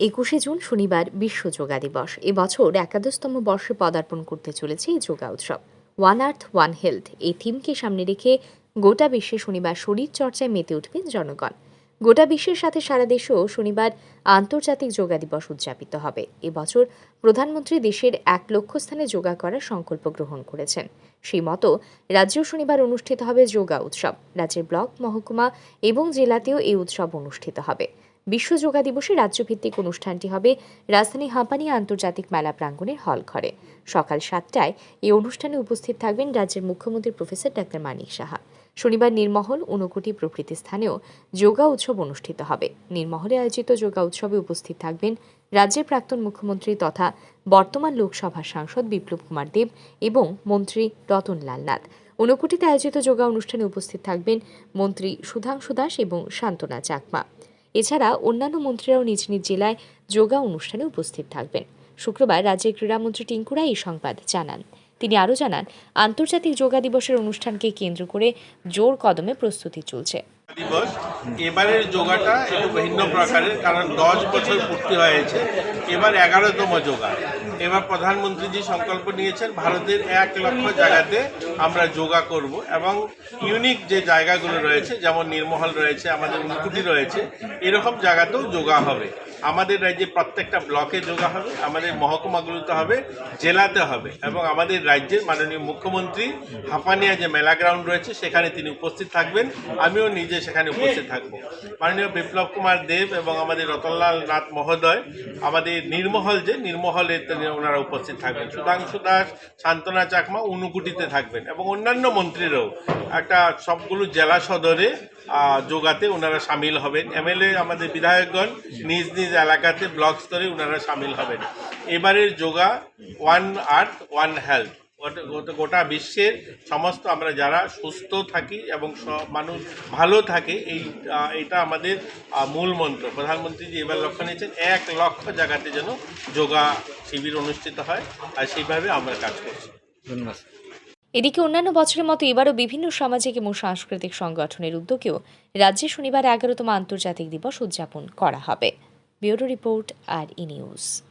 একুশে জুন শনিবার বিশ্ব যোগা দিবস। এবছর একাদশতম বর্ষে পদার্পণ করতে চলেছে এই যোগা উৎসব। ওয়ান আর্থ ওয়ান হেলথ এই থিমকে সামনে রেখে গোটা বিশ্বে শনিবার শরীর চর্চায় মেতে উঠবেন জনগণ। গোটা বিশ্বের সাথে সারা দেশেও শনিবার আন্তর্জাতিক যোগা দিবস উদযাপিত হবে। এবছর প্রধানমন্ত্রী দেশের এক লক্ষ স্থানে যোগা করার সংকল্প গ্রহণ করেছেন। সেই মতো রাজ্যেও শনিবার অনুষ্ঠিত হবে যোগা উৎসব। রাজ্যের ব্লক, মহকুমা এবং জেলাতেও এই উৎসব অনুষ্ঠিত হবে। বিশ্ব যোগা দিবসে রাজ্যভিত্তিক অনুষ্ঠানটি হবে রাজধানী হাঁপানি আন্তর্জাতিক মেলা প্রাঙ্গণের হল ঘরে। সকাল সাতটায় এই অনুষ্ঠানে উপস্থিত থাকবেন রাজ্যের মুখ্যমন্ত্রী প্রফেসর ডাক্তার মানিক সাহা। শনিবার নির্মহল ঊনকোটি প্রভৃতি স্থানেও যোগা উৎসব অনুষ্ঠিত হবে। নির্মহলে আয়োজিত যোগা উৎসবে উপস্থিত থাকবেন রাজ্যের প্রাক্তন মুখ্যমন্ত্রী তথা বর্তমান লোকসভার সাংসদ বিপ্লব কুমার দেব এবং মন্ত্রী রতনলাল নাথ। ঊনকোটিতে আয়োজিত যোগা অনুষ্ঠানে উপস্থিত থাকবেন মন্ত্রী সুধাংশু দাস এবং শান্তনা চাকমা। এছাড়া অন্যান্য মন্ত্রীরাও নিজ নিজ জেলায় যোগা অনুষ্ঠানে উপস্থিত থাকবেন। শুক্রবার রাজ্যের ক্রীড়ামন্ত্রী টিঙ্কুরা এই সংবাদ জানান। তিনি আরও জানান, আন্তর্জাতিক যোগা দিবসের অনুষ্ঠানকে কেন্দ্র করে জোর কদমে প্রস্তুতি চলছে। দিবস। এবারের যোগাটা একটু ভিন্ন প্রকারের, কারণ দশ বছর পূর্তি হয়েছে। এবার এগারোতম যোগা। এবার প্রধানমন্ত্রীজি সংকল্প নিয়েছেন, ভারতের এক লক্ষ জায়গাতে আমরা যোগা করব এবং ইউনিক যে জায়গাগুলো রয়েছে, যেমন নির্মহল রয়েছে, আমাদের উনকুটি রয়েছে, এরকম জায়গাতেও যোগা হবে। আমাদের রাজ্যে প্রত্যেকটা ব্লকে যোগা হবে, আমাদের মহকুমাগুলোতে হবে, জেলাতে হবে এবং আমাদের রাজ্যের মাননীয় মুখ্যমন্ত্রী হাঁপানিয়া যে মেলা গ্রাউন্ড রয়েছে, সেখানে তিনি উপস্থিত থাকবেন। আমিও নিজে সেখানে উপস্থিত থাকব। মাননীয় বিপ্লব কুমার দেব এবং আমাদের রতনলাল নাথ মহোদয়, আমাদের নির্মহল যে, নির্মহলে ওনারা উপস্থিত থাকবেন। সুধাংশু দাস শান্তনা চাকমা উনুকুটিতে থাকবেন এবং অন্যান্য মন্ত্রীরাও একটা সবগুলো জেলা সদরে যোগাতে ওনারা সামিল হবেন। এমএলএ আমাদের বিধায়কগণ নিজ নিজ এলাকাতে ব্লক স্তরে ওনারা সামিল হবেন। এবারের yoga one earth one health গোটা- গোটা- গোটা বিশ্বের সমস্ত আমরা যারা সুস্থ থাকি এবং সব মানুষ ভালো থাকে এই এটা আমাদের মূল মন্ত্র। প্রধানমন্ত্রী যে এবার লক্ষ্য নিয়েছেন এক লক্ষ জায়গাতে যেন যোগা শিবির অনুষ্ঠিত হয় আর সেইভাবে আমরা কাজ করছি। ধন্যবাদ। এদিকে অন্যান্য বছরের মতো এবারও বিভিন্ন সামাজিক এবং সাংস্কৃতিক সংগঠনের উদ্যোগেও রাজ্যে শনিবার এগারোতম আন্তর্জাতিক দিবস উদযাপন করা হবে। ব্যুরো রিপোর্ট আর ই নিউজ।